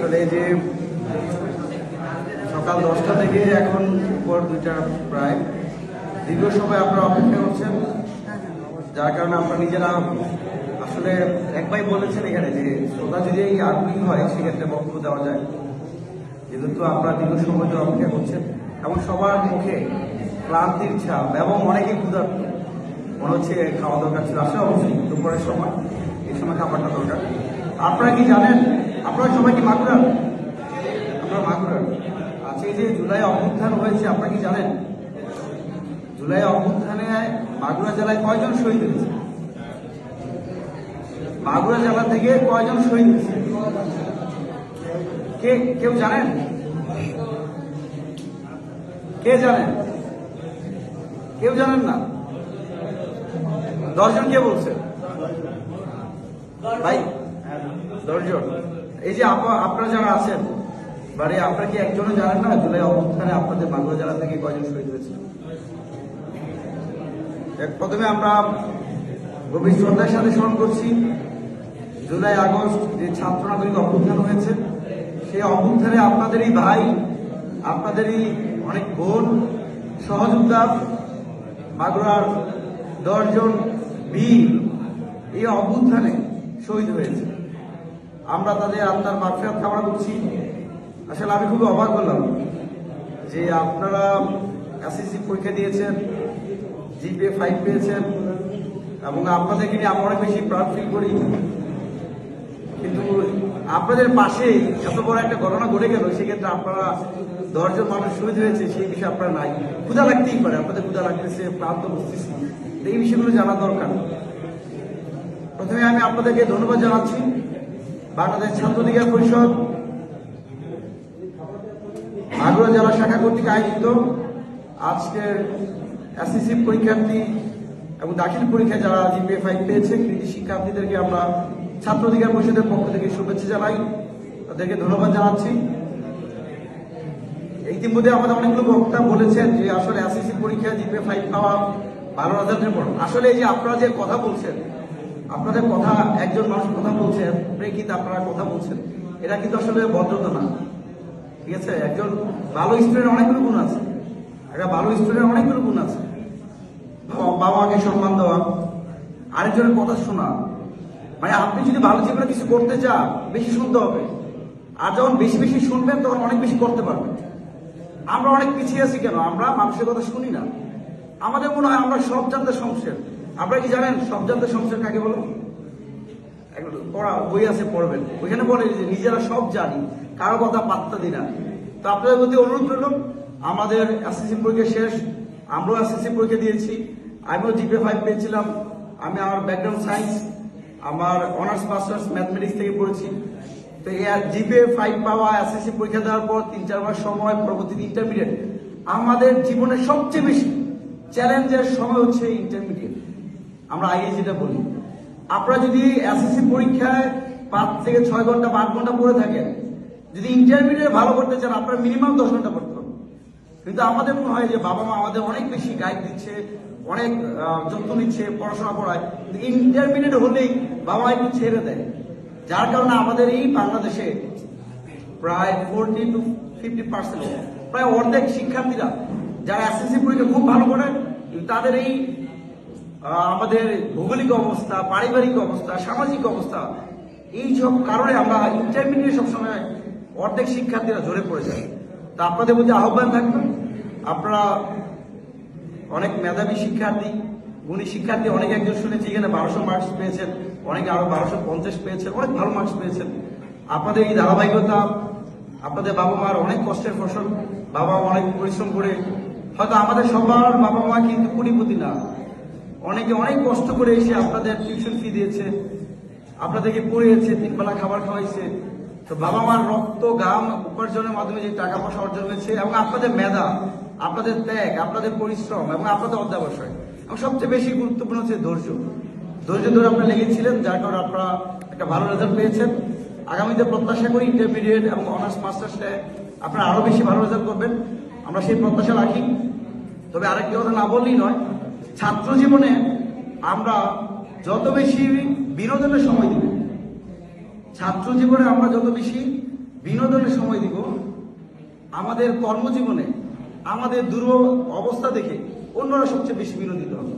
আসলে যে সকাল দশটা থেকে এখন উপর দুইটা প্রায়, দীর্ঘ সময় আপনারা অপেক্ষা করছেন, যার কারণে আমরা নিজেরা আসলে এক ভাই বলেছেন এখানে যে শ্রোতা যদি এই আগ্রহী হয়, সেক্ষেত্রে বক্তব্য দেওয়া যায়। যেহেতু আপনারা দীর্ঘ সময় ধরে অপেক্ষা করছেন, এবং সবার মুখে ক্লান্তির ছাপ এবং অনেকেই ক্ষুধার্ত। মনে হচ্ছে খাওয়া দরকার ছিল আসলে অবশ্যই, দুপুরের সময়, এই সময় খাবারটা দরকার। আপনারা কি জানেন আপনারা সবাই কি মাগুরার আপনারা মাগুরার আচ্ছা এই যে জুলাই অভ্যুত্থান হয়েছে, আপনারা কি জানেন? জুলাই অভ্যুত্থানে মাগুরা জেলায় কয়জন শহীদ হয়েছে? মাগুরা জেলা থেকে কয়জন শহীদ হয়েছে? কে, কেউ জানেন? কে জানেন? কেউ জানেন না? দশজন কে বলছে? ভাই, দশজন। এই যে আপা- আপনারা যারা আছেন বাড়ি আপনারা কি একজনও জানেন না জুলাই অবস্থানে আপনাদের বাংলা জেলা থেকে কয়জন শহীদ হয়েছে? প্রথমে আমরা গভীর শ্রদ্ধার সাথে স্মরণ করছি, জুলাই আগস্ট যে ছাত্র নাগরিক অভ্যুত্থান হয়েছে, সেই অভ্যুত্থানে আপনাদেরই ভাই, আপনাদেরই অনেক বোন, সহযোদ্ধা মাগুরার দশজন বীর এই অভ্যুত্থানে শহীদ হয়েছে। আমরা তাদের আত্মার মাফিয়াত কামনা করছি আসলে আমি খুবই অবাক হলাম যে আপনারা এসএসসি পরীক্ষা দিয়েছেন, জিপিএ ফাইভ পেয়েছেন, এবং আপনাদেরকে নিয়ে আমি অনেক বেশি প্রাউড ফিল করি। কিন্তু আপনাদের পাশে এত বড় একটা ঘটনা ঘটে গেল, সেক্ষেত্রে আপনারা দশজন মানুষ শহীদ হয়েছে, সেই বিষয়ে আপনারা নাই। ক্ষুধা লাগতেই পারে, আপনাদের ক্ষুধা লাগতেছে প্রান্ত বসতেছি এই বিষয়গুলো জানা দরকার। প্রথমে আমি আপনাদেরকে ধন্যবাদ জানাচ্ছি। বাংলাদেশ ছাত্র অধিকার পরিষদ মাগুরা জেলা শাখা কর্তৃক আয়োজিত আজকের এসএসসি পরীক্ষার্থী এবং দাখিল পরীক্ষায় যারা জিপিএ ফাইভ পেয়েছে, কৃতি শিক্ষার্থীদেরকে আমরা ছাত্র অধিকার পরিষদের পক্ষ থেকে শুভেচ্ছা জানাই। তাদেরকে ধন্যবাদ জানাচ্ছি। ইতিমধ্যে আমাদের অনেকগুলো বক্তা বলেছেন যে, আসলে এসএসসি পরীক্ষা জিপিএ ফাইভ পাওয়া রেজাল্টের পর আসলে এই যে আপনারা যে কথা বলছেন আপনাদের কথা, একজন মানুষ কথা বলছেন, প্রেক্ষিতে আপনারা কথা বলছেন। এটা কিন্তু আসলে ভদ্রতা না। ঠিক আছে? একজন ভালো স্টুডেন্ট অনেকগুলো গুণ আছে। একটা ভালো স্টুডেন্ট অনেকগুলো গুণ আছে। বাবা মাকে সম্মান দেওয়া, আরেকজনের কথা শোনা। মানে আপনি যদি ভালো জীবনে কিছু করতে চান, বেশি শুনতে হবে। আর যখন বেশি বেশি শুনবেন, তখন অনেক বেশি করতে পারবেন। আমরা অনেক পিছিয়ে আছি কেন? আমরা মানুষের কথা শুনি না। আমাদের মনে হয় আমরা সব জানতে সংসার আপনারা কি জানেন সব জানতে সংসার কাকে বলো? পড়া বই আছে, পড়বেন। ওইখানে বলে যে নিজেরা সব জানি, কারও কথা পাত্তা দিই না। তো আপনাদের প্রতি অনুরোধ রইল, আমাদের এসএসসি পরীক্ষা শেষ, আমরাও এসএসসি পরীক্ষা দিয়েছি, আমিও জিপে ফাইভ পেয়েছিলাম, আমি আমার ব্যাকগ্রাউন্ড সায়েন্স আমার অনার্স মাস্টার্স ম্যাথমেটিক্স থেকে পড়েছি। তো জিপে ফাইভ পাওয়া, এসএসসি পরীক্ষা দেওয়ার পর তিন, চার মাস সময় পরবর্তীতে ইন্টারমিডিয়েট আমাদের জীবনের সবচেয়ে বেশি চ্যালেঞ্জের সময় হচ্ছে ইন্টারমিডিয়েট আমরা আগে যেটা বলি, আপনারা যদি এসএসসি পরীক্ষায় পাঁচ থেকে ছয় ঘণ্টা আট ঘণ্টা পড়ে থাকেন, যদি ইন্টারমিডিয়েট ভালো করতে চান, আপনারা মিনিমাম দশ ঘণ্টা পড়তে হবে কিন্তু আমাদের মনে হয় যে বাবা মা আমাদের অনেক বেশি গাইড দিচ্ছে, অনেক যত্ন নিচ্ছে, পড়াশোনা করায়। ইন্টারমিডিয়েট হলেই বাবা মা একটু ছেড়ে দেয়। যার কারণে আমাদের এই বাংলাদেশে প্রায় ফোরটি টু ফিফটি পার্সেন্ট প্রায় অর্ধেক শিক্ষার্থীরা যারা এসএসসি পরীক্ষা খুব ভালো করে তাদের এই আমাদের ভৌগোলিক অবস্থা, পারিবারিক অবস্থা, সামাজিক অবস্থা এই সব কারণে আমরা ইন্টারমিডিয়েট সবসময় অর্ধেক শিক্ষার্থীরা ঝরে পড়ে যায়। তা আপনাদের মধ্যে আহ্বান থাকবে? আপনারা অনেক মেধাবী শিক্ষার্থী, গুণী শিক্ষার্থী, অনেক একজন শুনেছি এখানে বারোশো মার্কস পেয়েছেন, অনেকে আরও বারোশো পঞ্চাশ পেয়েছেন, অনেক ভালো মার্কস পেয়েছেন। আপনাদের এই ধারাবাহিকতা, আপনাদের বাবা মার অনেক কষ্টের ফসল বাবা অনেক পরিশ্রম করে, হয়তো আমাদের সবার বাবা মা কিন্তু কোটিপতি না। অনেকে অনেক কষ্ট করে এসে আপনাদের টিউশন ফি দিয়েছে, আপনাদেরকে পড়িয়েছে তিন বেলা খাবার খাওয়াইছে। তো বাবা মার রক্ত গাম উপার্জনের মাধ্যমে যে টাকা পয়সা অর্জন হয়েছে এবং আপনাদের মেধা, আপনাদের ত্যাগ, আপনাদের পরিশ্রম এবং আপনাদের অধ্যাবসায়। এবং সবচেয়ে বেশি গুরুত্বপূর্ণ হচ্ছে ধৈর্য। ধৈর্য ধরে আপনারা লেগেছিলেন, যার কারণে আপনারা একটা ভালো রেজাল্ট পেয়েছেন। আগামীতে প্রত্যাশা করি ইন্টারমিডিয়েট এবং অনার্স মাস্টার্সে আপনারা আরও বেশি ভালো রেজাল্ট করবেন। আমরা সেই প্রত্যাশা রাখি। তবে আরেকটি কথা না বললেই নয় ছাত্র জীবনে আমরা যত বেশি বিনোদনের সময় দিব ছাত্র জীবনে আমরা যত বেশি বিনোদনের সময় দিব, আমাদের কর্মজীবনে, আমাদের দুর্বল অবস্থা দেখে অন্যরা সবচেয়ে বেশি বিনোদিত হবে।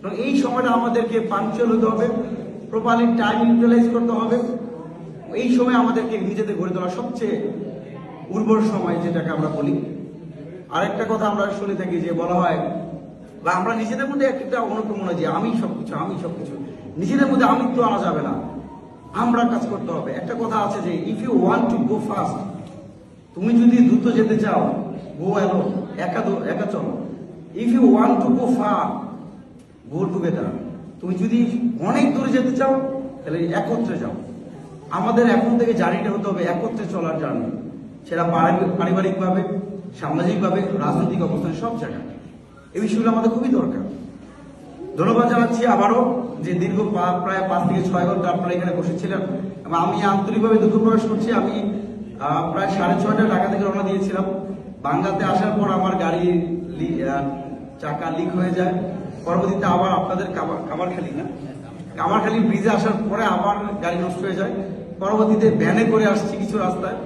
এবং এই সময়টা আমাদেরকে পাঞ্চুয়াল হতে হবে প্রপারলি টাইম ইউটিলাইজ করতে হবে। এই সময় আমাদেরকে নিজেদের গড়ে তোলা সবচেয়ে উর্বর সময় যেটাকে আমরা বলি। আরেকটা কথা আমরা শুনে থাকি যে বলা হয় বা আমরা নিজেদের মধ্যে একটা অনুপ্রেরণা যে আমি সবকিছু আমি সবকিছু। নিজেদের মধ্যে আমি তো আনা যাবে না। আমরা কাজ করতে হবে। একটা কথা আছে যে if you want to go fast তুমি যদি দ্রুত যেতে চাও গো এলো একা একা চলো। If you want to go far go together তুমি যদি অনেক দূরে যেতে চাও, তাহলে একত্রে যাও। আমাদের এখন থেকে জার্নিটা হতে হবে একত্রে চলার জার্নি। সেটা পারিবারিকভাবে, সামাজিকভাবে, রাজনৈতিক অবস্থান সব জায়গায়। এই বিষয়গুলো আমাদের খুবই দরকার। ধন্যবাদ জানাচ্ছি আবারও যে দীর্ঘ প্রায় পাঁচ থেকে ছয় ঘণ্টা আপনারা এখানে বসেছিলেন এবং আমি আন্তরিকভাবে দুঃখ প্রকাশ করছি। আমি প্রায় সাড়ে ছয়টা ঢাকা থেকে রওনা দিয়েছিলাম। বাংলাতে আসার পর আমার গাড়ি চাকা লিক হয়ে যায়। পরবর্তীতে আবার আপনাদের কামার কামারখালি, না? কামারখালি ব্রিজে আসার পরে আবার গাড়ি নষ্ট হয়ে যায়। পরবর্তীতে ভ্যানে করে আসছি কিছু রাস্তায়।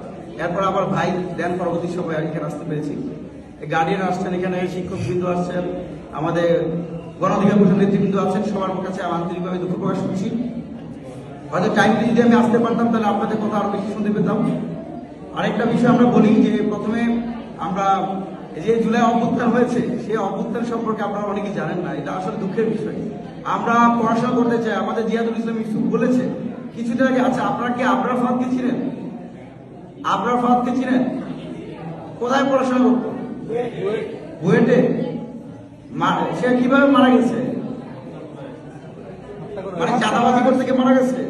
এরপর আবার ভাই দেন পরবর্তী সময় এখানে আসতে পেরেছি। গার্ডিয়ান আসছেন, এখানে শিক্ষকবৃন্দ আসছেন, আমাদের গণঅধিকার পরিষদ নেতৃবৃন্দ আছেন, সবার কাছে আন্তরিকভাবে দুঃখ প্রকাশ করছি। হয়তো টাইমলি যদি আমি আসতে পারতাম, তাহলে আপনাদের কথা আরও বেশি শুনতে পেতাম। আরেকটা বিষয় আমরা বলি যে, প্রথমে আমরা যে জুলাই অভ্যুত্থান হয়েছে, সেই অভ্যুত্থান সম্পর্কে আপনারা অনেকে জানেন না, এটা আসলে দুঃখের বিষয়। আমরা পড়াশোনা করতে চাই, আমাদের জিয়াদুল ইসলাম ইউসুফ বলেছে, কিছুদিন আগে আচ্ছা আপনারা কি আবরার ফাদকে ছিলেন আবরার ফাদকে ছিলেন কোথায় পড়াশোনা করতো? বুয়েটে? সে কীভাবে মারা গেছে? মানে চাঁদাবাজি করতে গিয়ে মারা গেছে?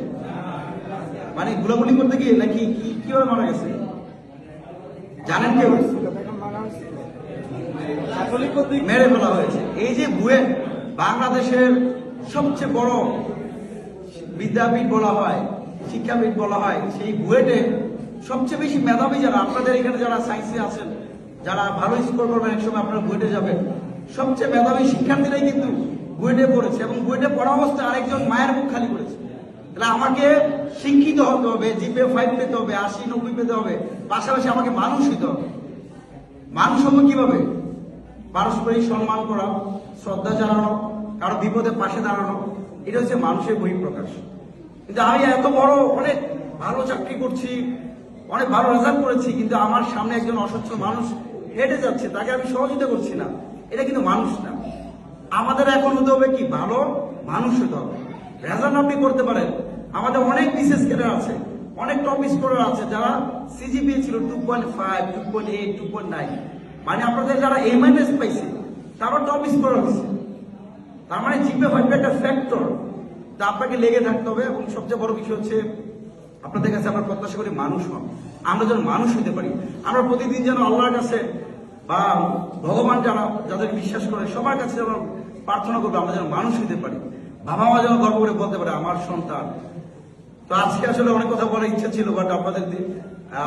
মানে গুলাগুলি করতে গিয়ে নাকি কীভাবে মারা গেছে? জানেন কেউ? মেরে ফেলা হয়েছে। এই যে বুয়েট, বাংলাদেশের সবচেয়ে বড় বিদ্যাপীঠ বলা হয়, শিক্ষাপীঠ বলা হয়, সেই বুয়েটে সবচেয়ে বেশি মেধাবী যারা, আপনাদের এখানে যারা সায়েন্সে আছেন যারা ভালো স্কোর করবেন একসময় আপনারা বুয়েটে যাবেন। সবচেয়ে মেধাবী শিক্ষার্থীরাই কিন্তু বুয়েটে পড়েছে এবং বুয়েটে পড়া অবস্থায় আরেকজন মায়ের মুখ খালি করেছে। তাহলে আমাকে শিক্ষিত হতে হবে জিপে ফাইভ পেতে হবে, আশি, নব্বই পেতে হবে, পাশাপাশি আমাকে মানুষ হতে হবে। মানুষ হব কীভাবে? পারস্পরিক সম্মান করা, শ্রদ্ধা জানানো, কারও বিপদে পাশে দাঁড়ানো, এটা হচ্ছে মানুষের বহিঃপ্রকাশ। কিন্তু আমি এত বড়, অনেক ভালো চাকরি করছি, অনেক ভালো রেজাল্ট করেছি, কিন্তু আমার সামনে একজন অসচ্ছ মানুষ হেঁটে যাচ্ছে, তাকে আমি সহযোগিতা করছি না। এটা কিন্তু মানুষ না। আমাদের এখন হতে হবে কি? ভালো মানুষ হতে হবে। রেজাল্ট আপনি করতে পারেন। আমাদের অনেক বিশেষ ক্যাডার আছে, অনেক টপ স্কোরার আছে যারা সিজিপিএ ছিল two point five two point eight two point nine মানে আপনাদের যারা এমএনএস পাইছে তারা টপ স্কোরার হয়েছে। তার মানে জিপে ফাইভটা একটা ফ্যাক্টর তা আপনাকে লেগে থাকতে হবে এবং সবচেয়ে বড় বিষয় হচ্ছে, আপনাদের কাছে আমরা প্রত্যাশা করি মানুষ হন। আমরা যেন মানুষ হতে পারি। আমরা প্রতিদিন যেন আল্লাহর কাছে বা ভগবান যারা যাদের বিশ্বাস করে, সবার কাছে যেন প্রার্থনা করব, আমরা যেন মানুষ হতে পারি। বাবা মা যেন গর্ব করে বলতে পারে, আমার সন্তান। তো আজকে আসলে অনেক কথা বলার ইচ্ছা ছিল বাট আপনাদের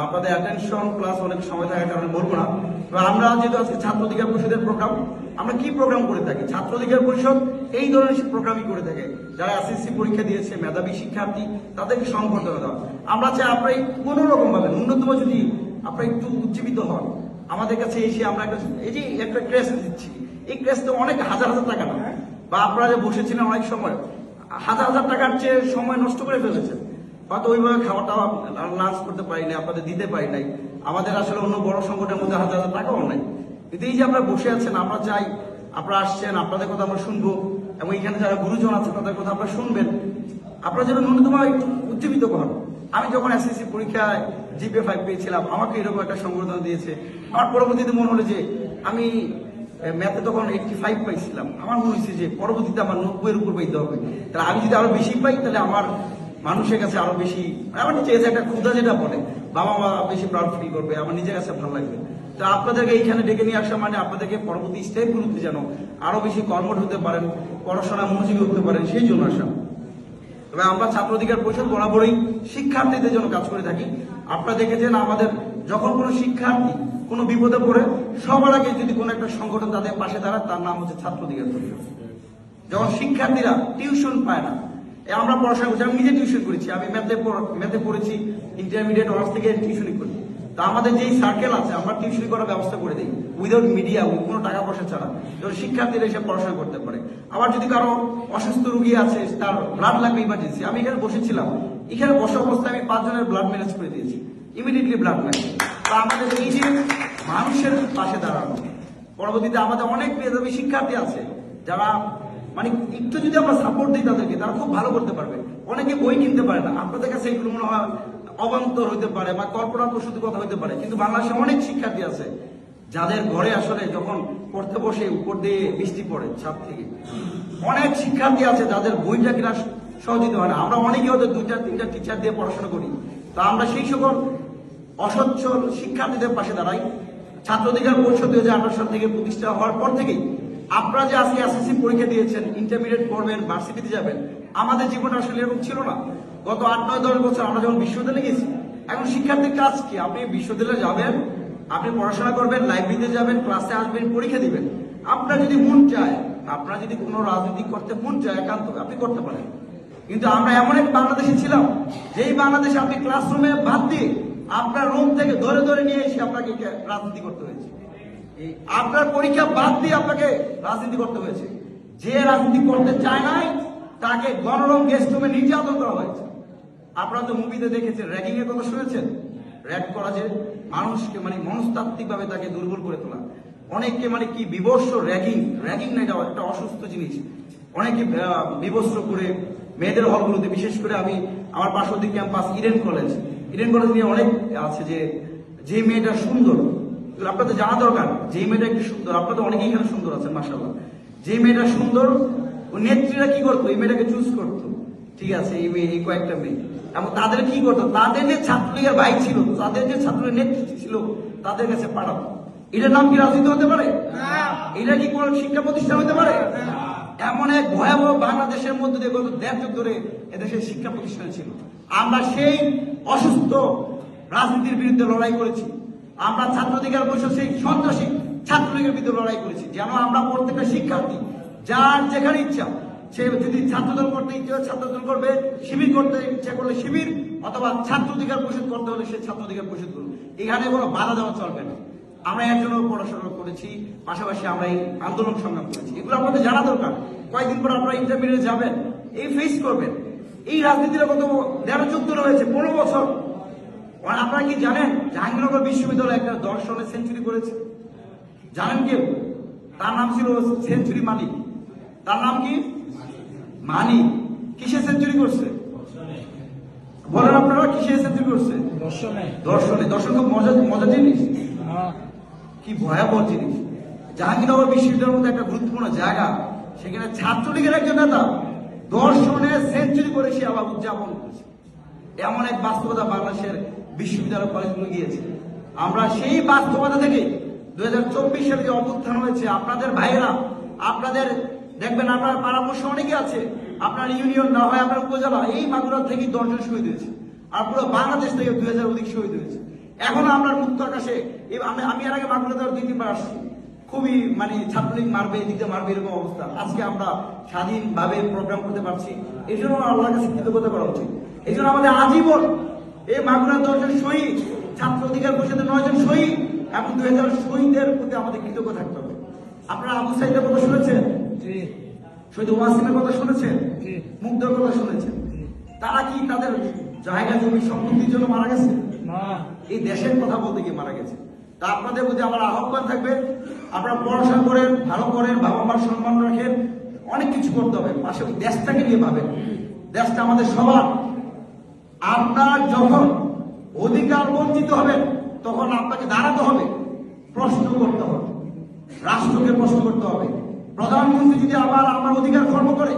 আপনাদের অ্যাটেনশন প্লাস অনেক সময় থাকার কারণে বলব না। তো আমরা যেহেতু আজকে ছাত্র অধিকার পরিষদের প্রোগ্রাম আমরা কি প্রোগ্রাম করে থাকি? ছাত্র অধিকার পরিষদ এই ধরনের প্রোগ্রামই করে থাকে। যারা এসএসসি পরীক্ষা দিয়েছে, মেধাবী শিক্ষার্থী, তাদেরকে সংবর্ধনা দেওয়া। আমরা চাই আপনারা কোন রকম ভাবে ন্যূনতম যদি আপনারা একটু উজ্জীবিত হন আমাদের কাছে এসে আমরা একটা এই যে একটা ক্রেস দিচ্ছি। এই ক্রেস তো অনেক হাজার হাজার টাকা না। বা আপনারা যে বসেছিলেন অনেক সময় হাজার হাজার টাকার চেয়ে সময় নষ্ট করে ফেলেছেন। হয়তো ওইভাবে খাওয়া টাওয়া লাঞ্চ করতে পারি নাই আপনাদের দিতে পারি নাই। আমাদের আসলে অন্য বড় সংকটের মধ্যে হাজার হাজার টাকাও নাই। কিন্তু এই যে আপনারা বসে আছেন আমরা চাই আপনারা আসছেন আপনাদের কথা আমরা শুনব এবং এখানে যারা গুরুজন আছে তাদের কথা আপনারা শুনবেন। আপনারা যেন ন্যূনতম একটু উজ্জীবিত করেন আমি যখন এসএসসি পরীক্ষায় জিপে ফাইভ পেয়েছিলাম, আমাকে এরকম একটা সংবর্ধনা দিয়েছে। আমার পরবর্তীতে মনে হলো যে, আমি ম্যাথে তখন এইটটি ফাইভ পাইছিলাম। আমার মনে হয়েছে যে, পরবর্তীতে আমার নব্বইয়ের উপর পাইতে হবে। তাহলে আমি যদি আরও বেশি পাই, তাহলে আমার মানুষের কাছে আরও বেশি, আমার নিজে যে একটা ক্ষুদা যেটা বলে, বাবা মা বেশি প্রাউড ফিল করবে, আমার নিজের কাছে ভালো লাগবে। তো আপনাদেরকে এইখানে ডেকে নিয়ে আসা মানে আপনাদেরকে পরবর্তী স্টেপগুলোতে যেন আরও বেশি কর্মঠ হতে পারেন পড়াশোনা মনোযোগী হতে পারেন, সেই জন্য আসা। তবে আমরা ছাত্র অধিকার পরিষদ বরাবরই শিক্ষার্থীদের জন্য কাজ করে থাকি। আপনারা দেখেছেন আমাদের যখন কোনো শিক্ষার্থী কোনো বিপদে পড়ে, সবার আগে যদি কোনো একটা সংগঠন তাদের পাশে দাঁড়ায়, তার নাম হচ্ছে ছাত্র অধিকার পরিষদ। যখন শিক্ষার্থীরা টিউশন পায় না আমরা পড়াশোনা করছি, আমি নিজে টিউশন করেছি, আমি ম্যাথে ম্যাথে পড়েছি, ইন্টারমিডিয়েট, অনার্স থেকে টিউশনই করি। তা আমাদের যেই সার্কেল আছে, আমরা টিউশন করার ব্যবস্থা করে দিই। উইদাউট মিডিয়া কোনো টাকা পয়সা ছাড়া। যেন শিক্ষার্থীরা এসে পড়াশোনা করতে পারে। আবার যদি কারও অসুস্থ রুগী আছে, তার ব্লাড লাগবে ইমার্জেন্সি আমি এখানে বসেছিলাম। এখানে বসা অবস্থায় আমি পাঁচজনের ব্লাড ম্যানেজ করে দিয়েছি। ইমিডিয়েটলি ব্লাড ম্যানেজ তা আমাদের এই যে মানুষের পাশে দাঁড়ানো, পরবর্তীতে আমাদের অনেক মেধাবী শিক্ষার্থী আছে, যারা মানে একটু যদি আমরা সাপোর্ট দিই তাদেরকে, তারা খুব ভালো করতে পারবে। অনেকে বই কিনতে পারে না। আপনাদের কাছে এগুলো মনে হয় অবান্তর হতে পারে বা কল্পনা প্রসূতি কথা হতে পারে। কিন্তু বাংলাদেশে অনেক শিক্ষার্থী আছে, যাদের ঘরে আসলে যখন পড়তে বসে উপর দিয়ে বৃষ্টি পড়ে ছাদ থেকে। অনেক শিক্ষার্থী আছে যাদের বইটা কিনা সহযোগিত হয় না। আমরা অনেকে হয়তো দুইটা তিনটা টিচার দিয়ে পড়াশোনা করি। তা আমরা সেই সকল অসচ্ছল শিক্ষার্থীদের পাশে দাঁড়াই। ছাত্র অধিকার পরিষদ দুই হাজার আঠারো সাল থেকে প্রতিষ্ঠা হওয়ার পর থেকেই আপনারা যে আজকে এসএসসি পরীক্ষা দিয়েছেন ইন্টারমিডিয়েট পড়বেন ভার্সিটিতে যাবেন, আমাদের জীবনটা আসলে এরকম ছিল না। গত আট নয়, দশ বছর আমরা যখন বিশ্ববিদ্যালয়ে গেছি, এখন শিক্ষার্থীর কাজ কি? আপনি বিশ্ববিদ্যালয়ে যাবেন, আপনি পড়াশোনা করবেন, লাইব্রেরিতে যাবেন, ক্লাসে আসবেন, পরীক্ষা দিবেন। আপনার যদি মন চায়, আপনার যদি কোনো রাজনীতি করতে মন চায়, একান্ত আপনি করতে পারেন। কিন্তু আমরা এমন এক বাংলাদেশে ছিলাম, যেই বাংলাদেশে আপনি ক্লাসরুমে বাদ দিয়ে আপনার রুম থেকে ধরে ধরে নিয়ে এসে আপনাকে রাজনীতি করতে হয়েছে। আপনার পরীক্ষা বাদ দিয়ে আপনাকে রাজনীতি করতে হয়েছে। যে রাজনীতি করতে চায় নাই, তাকে গণরম গেস্ট রুমে নির্যাতন করা হয়েছে। আপনারা তো মুভিতে দেখেছেন র্যাগিং এর কথা শুনেছেন র্যাগ করা যে মানুষকে মানে মনস্তাত্ত্বিক ভাবে তাকে দুর্বল করে তোলা। অনেককে মানে কি বিবস্ত্র র্যাগিং র্যাগিং না, এটা একটা অসুস্থ জিনিস। অনেকে বিবস্ত্র করে মেয়েদের হলগুলোতে, বিশেষ করে আমি আমার পার্শ্ববর্তী campus Eden College Eden College নিয়ে অনেক আছে যে যে মেয়েটা সুন্দর। আপনাদের জানা দরকার, যে মেয়েটা একটু সুন্দর। আপনাদের অনেকেই এখানে সুন্দর আছেন মাসাল্লাহ যে মেয়েটা সুন্দর ও নেত্রীরা কি করতো? এই মেয়েটাকে চুজ করতো। ঠিক আছে এই মেয়ে এই কয়েকটা মেয়ে। এবং তাদের কি করতো? তাদের যে ছাত্রলীগের ভাই ছিল তাদের যে ছাত্রের নেতৃত্ব ছিল তাদের কাছে পাঠাতো। এটার নাম কি রাজনীতি হতে পারে? এটা কি কোন শিক্ষা প্রতিষ্ঠান হতে পারে? এমন এক ভয়াবহ বাংলাদেশের মধ্যে দিয়ে গত দেড় যুগ ধরে এদেশের শিক্ষা প্রতিষ্ঠান ছিল। আমরা সেই অসুস্থ রাজনীতির বিরুদ্ধে লড়াই করেছি। আমরা ছাত্রাধিকার পরিষদ সেই সন্ত্রাসী ছাত্রলীগের বিরুদ্ধে লড়াই করেছি। যেন আমরা প্রত্যেকটা শিক্ষার্থী যার যেখানে ইচ্ছা সে যদি ছাত্রদল করতে ইচ্ছে হয় ছাত্রদল করবে, শিবির করতে ইচ্ছে করলে শিবির, অথবা ছাত্র অধিকার পরিষদ করতে হলে সে ছাত্র অধিকার পরিষদ করবে এখানে কোনো বাধা দেওয়া চলবে না। আমরা এর জন্য পড়াশোনা করেছি, পাশাপাশি আমরা এই আন্দোলন সংগ্রাম করেছি। এগুলো আপনাদের জানা দরকার। কয়েকদিন পর আপনারা ইন্টারভিউ যাবেন, এই ফেস করবেন। এই রাজনীতিটা কত চোদ্দ রয়েছে, পনেরো বছর। আপনারা কি জানেন জাহাঙ্গীরনগর বিশ্ববিদ্যালয় একটা দর্শনে সেঞ্চুরি করেছে? জানেন কেউ? তার নাম ছিল সেঞ্চুরি মালিক তার নাম কি? মানিক কিসে সেঞ্চুরি করছে? বলেন আপনারা কিসে সেঞ্চুরি করছে? দর্শনে। দর্শনে দর্শন খুব মজা মজা জিনিস। হ্যাঁ। কি ভয়াবহ জিনিস। জাহাঙ্গীরনগর বিশ্ববিদ্যালয়ের মধ্যে একটা গুরুত্বপূর্ণ জায়গা সেখানে ছাত্রলীগের একজন নেতা দর্শনে সেঞ্চুরি করে সে আবার উদযাপন করেছে। এমন এক বাস্তবতা বাংলাদেশের বিশ্ববিদ্যালয় কলেজগুলো গিয়েছে। আমরা সেই বাস্তবতা থেকে দুই হাজার চব্বিশ সালে যে অভ্যুত্থান হয়েছে আপনাদের ভাইয়েরা আপনাদের দেখবেন আপনার পাড়াপড়শি অনেকে আছে, আপনার ইউনিয়ন না হয়, আপনার উপজেলা, এই মাগুরা থেকে দশজন শহীদ হয়েছে। আর পুরো বাংলাদেশ থেকে দুই হাজার অধিক শহীদ হয়েছে। এখনও আমরা মুক্ত আকাশে আমি এর আগে মাগুরা দেওয়ার দুই তিনবার আসছি। খুবই মানে ছাত্রলীগ মারবে এদিকে মারবে, এরকম অবস্থা। আজকে আমরা স্বাধীনভাবে প্রোগ্রাম করতে পারছি। এই জন্য আল্লাহর কাছে কৃতজ্ঞতা করা উচিত। এই জন্য আমাদের আজীবন এই মাগুরা দশজন শহীদ, ছাত্র অধিকার পরিষদের নয়জন শহীদ, এবং দুই হাজার শহীদের প্রতি আমাদের কৃতজ্ঞ থাকতে হবে। আপনারা আবু সাইদের কথা শুনেছেন? শহীদ ওয়াসিমের কথা শুনেছেন। মুগ্ধর কথা শুনেছেন? তারা কি তাদের জায়গা জমি সম্পত্তির জন্য মারা গেছে? না। এই দেশের কথা বলতে গিয়ে মারা গেছে। তা আপনাদের প্রতি আমার আহ্বান থাকবে আপনারা পড়াশোনা করেন ভালো করেন বাবা মার সম্মান রাখেন অনেক কিছু করতে হবে। পাশে দেশটাকে নিয়ে ভাবেন। দেশটা আমাদের সবার। আপনার যখন অধিকার বঞ্চিত হবেন তখন আপনাকে দাঁড়াতে হবে প্রশ্ন করতে হবে। রাষ্ট্রকে প্রশ্ন করতে হবে। প্রধানমন্ত্রী যদি আবার আমার অধিকার কর্ম করে,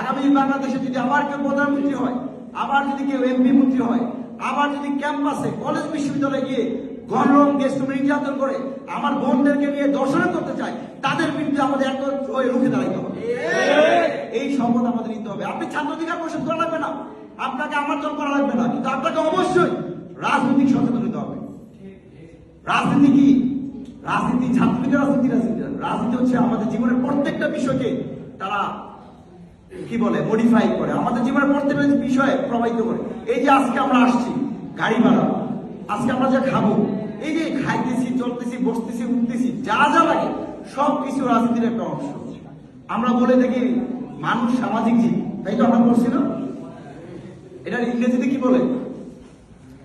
আগামী বাংলাদেশে যদি আবার কেউ প্রধানমন্ত্রী হয়, আবার যদি কেউ এমপি মন্ত্রী হয়, আবার যদি ক্যাম্পাসে, কলেজ বিশ্ববিদ্যালয়ে গিয়ে গণরম গেস্ট নির্যাতন করে, আমার বোনদেরকে নিয়ে দর্শন করতে চায়, তাদের বিরুদ্ধে আমাদের হয়ে রুখে দাঁড়াইতে হবে। এই শপথ আমাদের নিতে হবে। আপনি ছাত্র অধিকার পরিষদ করা লাগবে না। আপনাকে আমার দল করা লাগবে না। কিন্তু আপনাকে অবশ্যই রাজনৈতিক সচেতন হতে হবে। রাজনীতি কি? রাজনীতি, ছাত্রলীগের রাজনীতি রাজনীতি। রাজনীতি হচ্ছে আমাদের জীবনের প্রত্যেকটা বিষয়কে তারা, কি বলে মডিফাই করে। আমাদের জীবনের প্রত্যেকটা বিষয়ে প্রভাবিত করে। এই যে আজকে আমরা আসছি, গাড়ি ভাড়া, আজকে আমরা যা খাব, এই যে খাইতেছি, চলতেছি, বসতেছি, উঠতেছি, যা যা লাগে সব কিছু রাজনীতির একটা অংশ। আমরা বলে থাকি, মানুষ সামাজিক জীব, তাই তো আমরা বলছি না? এটা ইংরেজিতে কি বলে?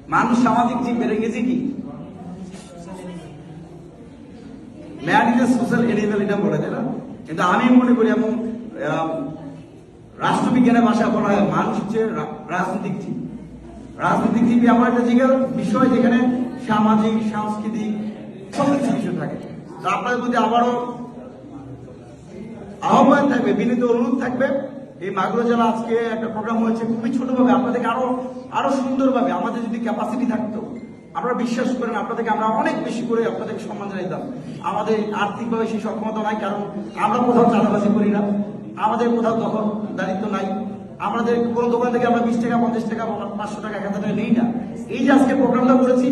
মানুষ সামাজিক জীব, এর ইংরেজি কি? Man is a social animal এটা বলে, তাই না? কিন্তু আমি মনে করি এবং রাষ্ট্রবিজ্ঞানের ভাষা বলা হয়, মানুষ হচ্ছে রাজনৈতিক জীব। রাজনৈতিক জীব এমন একটা জায়গার বিষয় যেখানে সামাজিক, সাংস্কৃতিক সব কিছু বিষয় থাকে। তো আপনাদের প্রতি আবারও আহ্বান থাকবে, বিনীত অনুরোধ থাকবে। এই মাগুরা জেলা আজকে একটা প্রোগ্রাম হয়েছে, খুবই ছোটভাবে, আপনাদেরকে আরও আরও সুন্দরভাবে, আমাদের যদি ক্যাপাসিটি থাকতো আপনারা বিশ্বাস করেন, আপনাদেরকে আমরা অনেক বেশি করে আপনাদেরকে সম্মান জানাইতাম। আমাদের আর্থিকভাবে সেই সক্ষমতা নাই, কারণ আমরা কোথাও চাঁদাবাজি করি না। আমাদের কোথাও দখল দারিদ্র নাই। আমাদের কোনো দোকান থেকে আমরা বিশ টাকা, পঞ্চাশ টাকা পাঁচশো টাকা এক হাজার টাকা নেই না। এই যে আজকে প্রোগ্রামটা করেছি,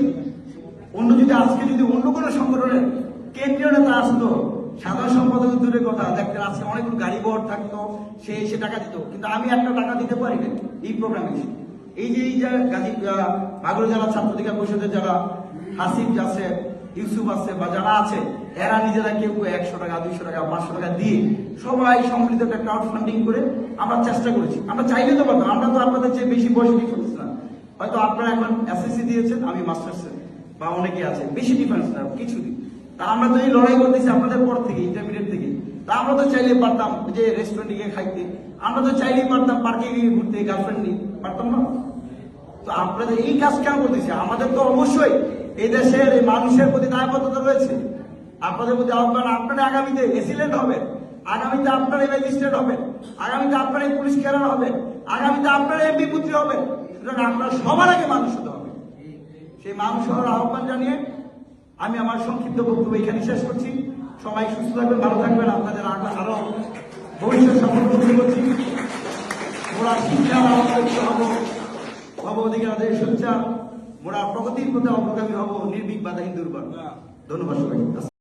অন্য যদি আজকে যদি অন্য কোনো সংগঠনের কেন্দ্রীয় নেতা আসতো, সাধারণ সম্পাদক দূরের কথা, দেখতেন আজকে অনেকগুলো গাড়ি বহর থাকতো, সে এসে টাকা দিত। কিন্তু আমি একটা টাকা দিতে পারি না এই প্রোগ্রামে। এই যে এই যে গাজী মাগুর জেলা ছাত্রধিকার পরিষদের যারা হাসিফ আছে, ইউসুফ আছে, বা যারা আছে, এরা নিজেরা কেউ একশো টাকা, দুইশো টাকা, পাঁচশো টাকা দিয়ে সবাই সম্মিলিত একটা ক্রাউড ফান্ডিং করে আমরা চেষ্টা করেছি। আমরা চাইলে তো পারতাম, আমরা তো আপনাদের চেয়ে বেশি বয়স ডিফারেন্স না। হয়তো আপনারা এখন এসএসসি দিয়েছেন, আমি মাস্টার্স বা অনেকে আছে, বেশি ডিফারেন্স না, কিছু দিন তা আমরা তো এই লড়াই করতেছি আপনাদের পর থেকে ইন্টারমিডিয়েট থেকে। তা আমরা তো চাইলে পারতাম যে রেস্টুরেন্টে গিয়ে খাইতে। আমরা তো চাইলেই পারতাম পার্কে গিয়ে ঘুরতে গার্লফ্রেন্ড নিয়ে, পারতাম না? তো আপনাদের এই কাজ কেন করতেছে? আমাদের তো অবশ্যই এই দেশের এই মানুষের প্রতি দায়বদ্ধতা রয়েছে। আপনাদের প্রতি আহ্বান, আপনারা আগামীতে এসিলেন্ট হবেন। আগামীতে আপনারা ম্যাজিস্ট্রেট হবেন। আগামীতে আপনারা পুলিশ ক্যাডার হবেন। আগামীতে আপনারা এমপি পুত্রী হবেন। সুতরাং আপনারা সবার আগে মানুষ হতে হবে। সেই মানুষ হওয়ার আহ্বান জানিয়ে আমি আমার সংক্ষিপ্ত বক্তব্য এখানে শেষ করছি। সবাই সুস্থ থাকবেন, ভালো থাকবেন। আপনাদের আরও ভবিষ্যৎ সম্পর্ক করছি। মোরা শিক্ষা হব। হব দেশ সোচ্চার মোরা প্রগতির পথে অগ্রগামী হব নির্ভীক বাধা হিন্দুর ধন্যবাদ সবাই